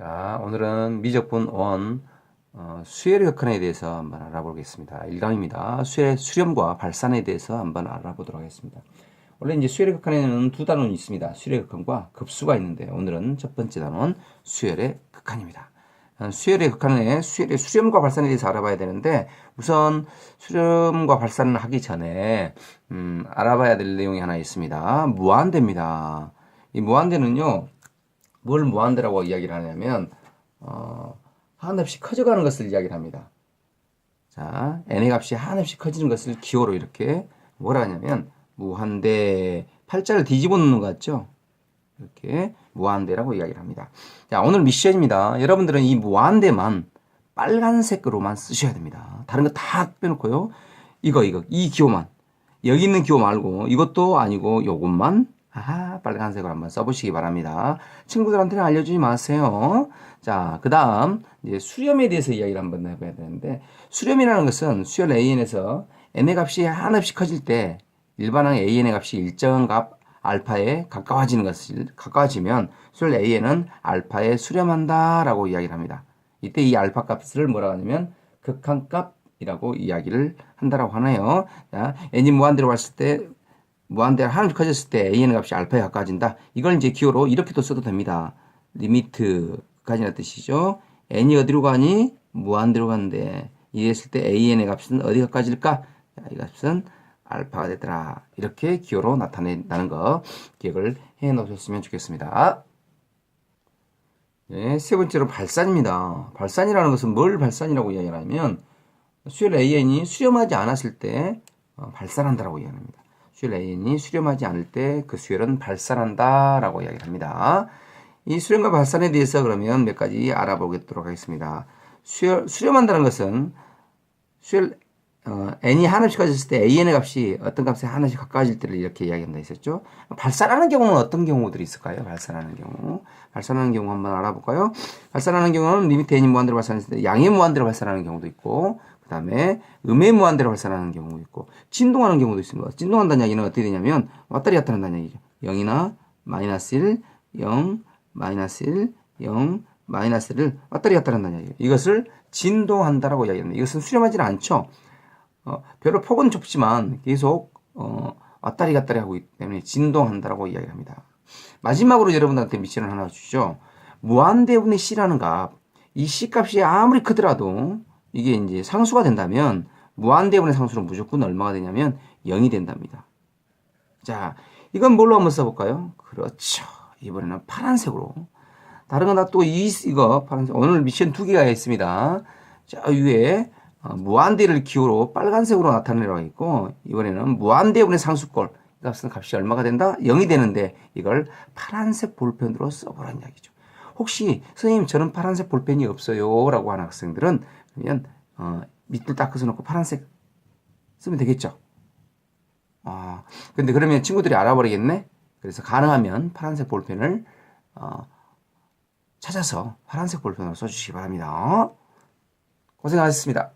자, 오늘은 미적분 원 어, 격한에 대해서 한번 알아보겠습니다. 1강입니다. 수열의 수렴과 발산에 대해서 한번 알아보도록 하겠습니다. 원래 이제 수열의 극한에는 두 단원이 있습니다. 수열의 극한과 급수가 있는데 오늘은 첫 번째 단원 수열의 극한입니다. 어, 수열의 극한에 수열의 수렴과 발산에 대해서 알아봐야 되는데 우선 수렴과 발산을 하기 전에 음, 알아봐야 될 내용이 하나 있습니다. 무한대입니다. 이 무한대는요. 뭘 무한대라고 이야기를 하냐면 어, 한없이 커져가는 것을 이야기를 합니다. 자, n의 값이 한없이 커지는 것을 기호로 이렇게 뭐라 하냐면 무한대 팔자를 뒤집어 놓는 것 같죠? 이렇게 무한대라고 이야기를 합니다. 자, 오늘 미션입니다. 여러분들은 이 무한대만 빨간색으로만 쓰셔야 됩니다. 다른 거 다 빼놓고요. 이거 이거 이 기호만 여기 있는 기호 말고 이것도 아니고 요것만 아, 빨간색으로 한번 써보시기 바랍니다. 친구들한테는 알려주지 마세요. 자, 그 다음, 이제 수렴에 대해서 이야기를 한번 해봐야 되는데, 수렴이라는 것은 수열 AN에서 N의 값이 한없이 커질 때, 일반항 AN의 값이 일정한 값 알파에 가까워지는 것을, 가까워지면 수열 AN은 알파에 수렴한다 라고 이야기를 합니다. 이때 이 알파 값을 뭐라고 하냐면, 극한값 이라고 이야기를 한다라고 하나요? 자, N이 무한대로 왔을 때, 무한대로 하나씩 커졌을 때 AN의 값이 알파에 가까워진다. 이걸 이제 기호로 이렇게도 써도 됩니다. 리미트까지는 뜻이죠. n이 어디로 가니? 무한대로 가는데 이랬을 때 AN의 값은 어디 가까워질까? 자, 이 값은 알파가 되더라. 이렇게 기호로 나타낸다는 거 기억을 해 놓으셨으면 좋겠습니다. 네, 세 번째로 발산입니다. 발산이라는 것은 뭘 발산이라고 이야기하냐면 수열 AN이 수렴하지 않았을 때 어, 발산한다라고 이야기합니다. AN이 수렴하지 않을 때 그 수열은 발산한다 라고 이야기를 합니다. 이 수렴과 발산에 대해서 그러면 몇 가지 알아보도록 하겠습니다. 수열, 수렴한다는 것은 수열 어, n이 하나씩 가졌을 때 an의 값이 어떤 값에 하나씩 가까워질 때를 이렇게 이야기한다 했었죠. 발산하는 경우는 어떤 경우들이 있을까요? 발산하는 경우. 발산하는 경우 한번 알아볼까요? 발산하는 경우는 리미트 n이 무한대로 발산했을 때 양의 무한대로 발산하는 경우도 있고 그 다음에 음의 무한대로 발산하는 경우도 있고 진동하는 경우도 있습니다. 진동한다는 이야기는 어떻게 되냐면 왔다리 갔다 한다는 얘기죠. 0이나 마이너스 1, 0, 마이너스 1, 0, 마이너스 1을 왔다리 갔다 한다는 얘기예요. 이것을 진동한다라고 이야기합니다. 이것은 수렴하지는 않죠. 어, 별로 폭은 좁지만 계속 어, 왔다리 갔다리 하고 있기 때문에 진동한다라고 이야기합니다. 마지막으로 여러분들한테 미션을 하나 주죠. 무한대분의 C라는 값, 이 C 값이 아무리 크더라도 이게 이제 상수가 된다면 무한대분의 상수는 무조건 얼마가 되냐면 0이 된답니다. 자, 이건 뭘로 한번 써볼까요? 그렇죠. 이번에는 파란색으로. 다른 건 다 또 이거 파란색. 오늘 미션 두 개가 있습니다. 자, 위에 어, 무한대를 기호로 빨간색으로 나타내라고 있고 이번에는 무한대분의 상수꼴 값은 값이 얼마가 된다? 0이 되는데 이걸 파란색 볼펜으로 써보라는 이야기죠. 혹시 선생님 저는 파란색 볼펜이 없어요 라고 하는 학생들은 그러면 어, 밑을 닦아서 놓고 파란색 쓰면 되겠죠. 아, 근데 그러면 친구들이 알아버리겠네? 그래서 가능하면 파란색 볼펜을 어, 찾아서 파란색 볼펜으로 써주시기 바랍니다. 고생하셨습니다.